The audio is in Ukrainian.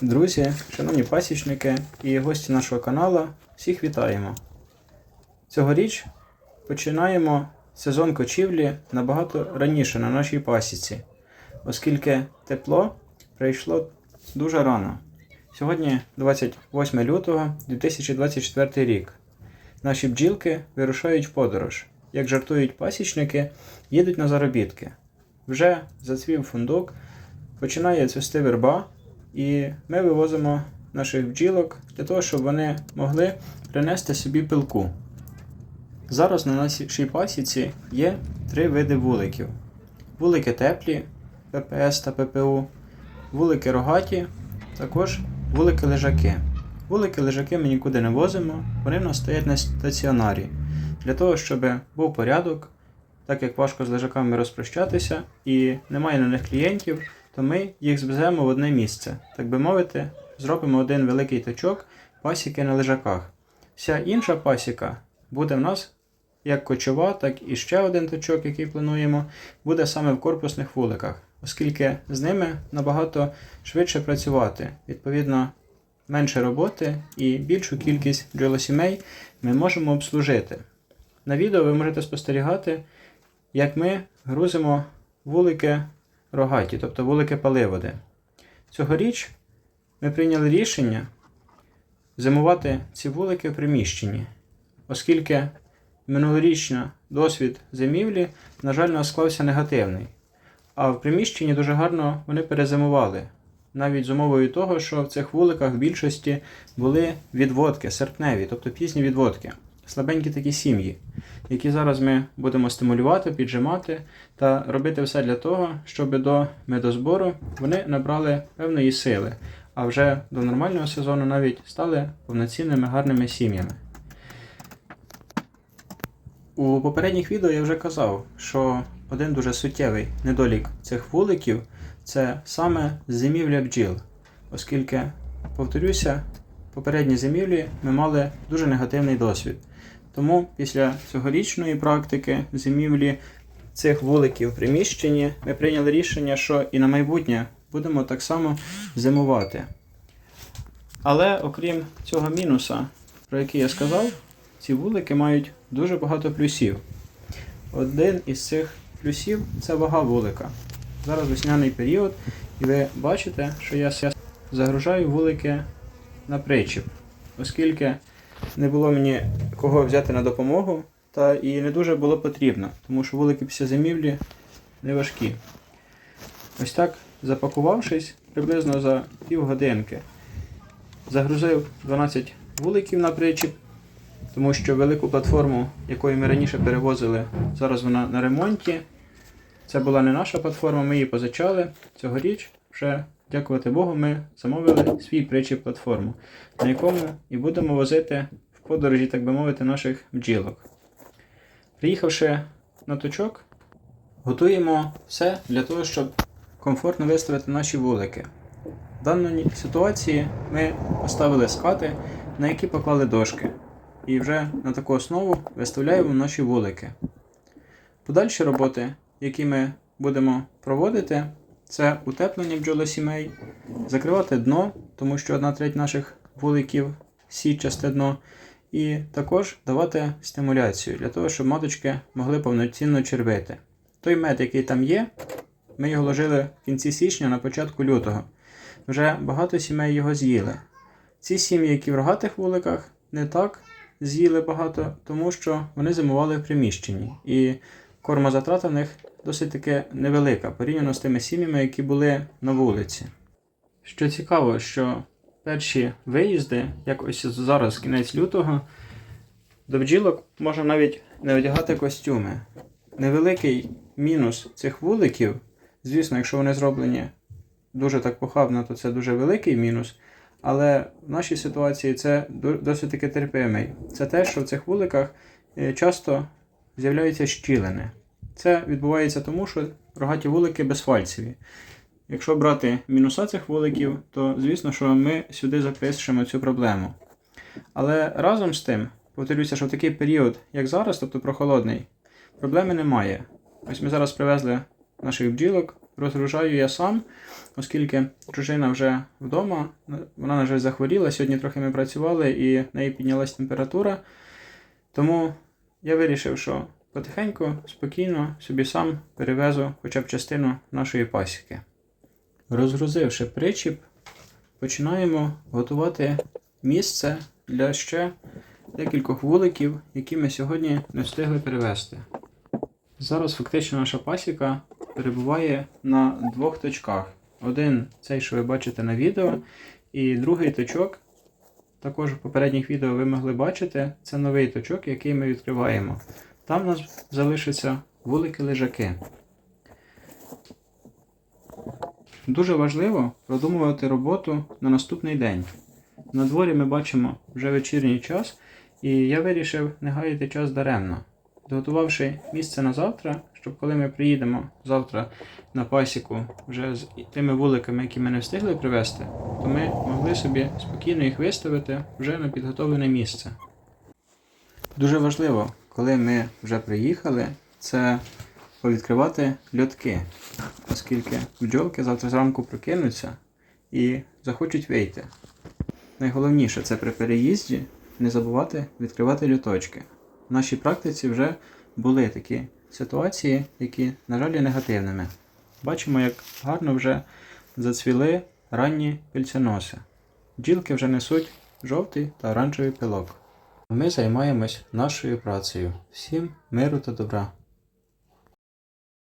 Друзі, шановні пасічники і гості нашого каналу, всіх вітаємо. Цьогоріч починаємо сезон кочівлі набагато раніше на нашій пасіці, оскільки тепло прийшло дуже рано. Сьогодні 28 лютого 2024 рік. Наші бджілки вирушають в подорож. Як жартують пасічники, їдуть на заробітки. Вже зацвів фундук, починає цвісти верба, і ми вивозимо наших бджілок для того, щоб вони могли принести собі пилку. Зараз на нашій пасіці є три види вуликів: вулики теплі, ППС та ППУ, вулики рогаті, також вулики лежаки. Вулики лежаки ми нікуди не возимо, вони в нас стоять на стаціонарі. Для того, щоб був порядок, так як важко з лежаками розпрощатися і немає на них клієнтів, то ми їх звеземо в одне місце. Так би мовити, зробимо один великий точок пасіки на лежаках. Вся інша пасіка буде в нас як кочова, так і ще один точок, який плануємо, буде саме в корпусних вуликах, оскільки з ними набагато швидше працювати. Відповідно, менше роботи і більшу кількість бджолосімей ми можемо обслужити. На відео ви можете спостерігати, як ми грузимо вулики рогаті, тобто вулики паливоди. Цьогоріч ми прийняли рішення зимувати ці вулики в приміщенні, оскільки минулорічний досвід зимівлі, на жаль, склався негативний. А в приміщенні дуже гарно вони перезимували. Навіть з умовою того, що в цих вуликах в більшості були відводки, серпневі, тобто пізні відводки, слабенькі такі сім'ї, які зараз ми будемо стимулювати, піджимати та робити все для того, щоб до медозбору вони набрали певної сили, а вже до нормального сезону навіть стали повноцінними гарними сім'ями. У попередніх відео я вже казав, що один дуже суттєвий недолік цих вуликів це саме зимівля бджіл, оскільки, повторюся, попередні зимівлі ми мали дуже негативний досвід. Тому після цьогорічної практики зимівлі цих вуликів в приміщенні ми прийняли рішення, що і на майбутнє будемо так само зимувати. Але окрім цього мінуса, про який я сказав, ці вулики мають дуже багато плюсів. Один із цих плюсів це вага вулика. Зараз весняний період, і ви бачите, що я загружаю вулики на причіп, оскільки не було мені кого взяти на допомогу, та і не дуже було потрібно, тому що вулики після зимівлі не важкі. Ось так, запакувавшись приблизно за півгодинки, загрузив 12 вуликів на причіп, тому що велику платформу, якою ми раніше перевозили, зараз вона на ремонті. Це була не наша платформа, ми її позичали. Цьогоріч вже, дякувати Богу, ми замовили свій причіп платформу, на якому і будемо возити подорожі, так би мовити, наших бджілок. Приїхавши на точок, готуємо все для того, щоб комфортно виставити наші вулики. В даній ситуації ми поставили скати, на які поклали дошки. І вже на таку основу виставляємо наші вулики. Подальші роботи, які ми будемо проводити, це утеплення бджолосімей, закривати дно, тому що одна треть наших вуликів сітчасте дно, і також давати стимуляцію для того, щоб маточки могли повноцінно червити. Той мед, який там є, ми його ложили в кінці січня на початку лютого. Вже багато сімей його з'їли. Ці сім'ї, які в рогатих вуликах, не так з'їли багато, тому що вони зимували в приміщенні. І кормозатрата в них досить таки невелика порівняно з тими сім'ями, які були на вулиці. Що цікаво, що перші виїзди, як ось зараз, кінець лютого, до бджілок можна навіть не одягати костюми. Невеликий мінус цих вуликів, звісно, якщо вони зроблені дуже так похабно, то це дуже великий мінус. Але в нашій ситуації це досить таки терпимий. Це те, що в цих вуликах е, часто з'являються щілини. Це відбувається тому, що рогаті вулики безфальцеві. Якщо брати мінуса цих вуликів, то звісно, що ми сюди запишемо цю проблему. Але разом з тим, повторюся, що в такий період, як зараз, тобто прохолодний, проблеми немає. Ось ми зараз привезли наших бджілок розгружаю я сам, оскільки дружина вже вдома, вона, на жаль, захворіла. Сьогодні трохи ми працювали і в неї піднялась температура. Тому я вирішив, що потихеньку, спокійно собі сам перевезу хоча б частину нашої пасіки. Розгрузивши причіп, починаємо готувати місце для ще декількох вуликів, які ми сьогодні не встигли перевезти. Зараз фактично наша пасіка перебуває на двох точках. Один цей, що ви бачите на відео, і другий точок, також в попередніх відео ви могли бачити, це новий точок, який ми відкриваємо. Там у нас залишаться вулики-лежаки. Дуже важливо продумувати роботу на наступний день. На дворі ми бачимо вже вечірній час, і я вирішив не гаяти час даремно. Підготувавши місце на завтра, щоб коли ми приїдемо завтра на пасіку вже з тими вуликами, які ми не встигли привезти, то ми могли собі спокійно їх виставити вже на підготовлене місце. Дуже важливо, коли ми вже приїхали, це повідкривати льотки, оскільки бджолки завтра зранку прокинуться і захочуть вийти. Найголовніше це при переїзді не забувати відкривати льоточки. В нашій практиці вже були такі ситуації, які, на жаль, є негативними. Бачимо, як гарно вже зацвіли ранні пільценоси. Бджілки вже несуть жовтий та оранжевий пилок. Ми займаємось нашою працею. Всім миру та добра!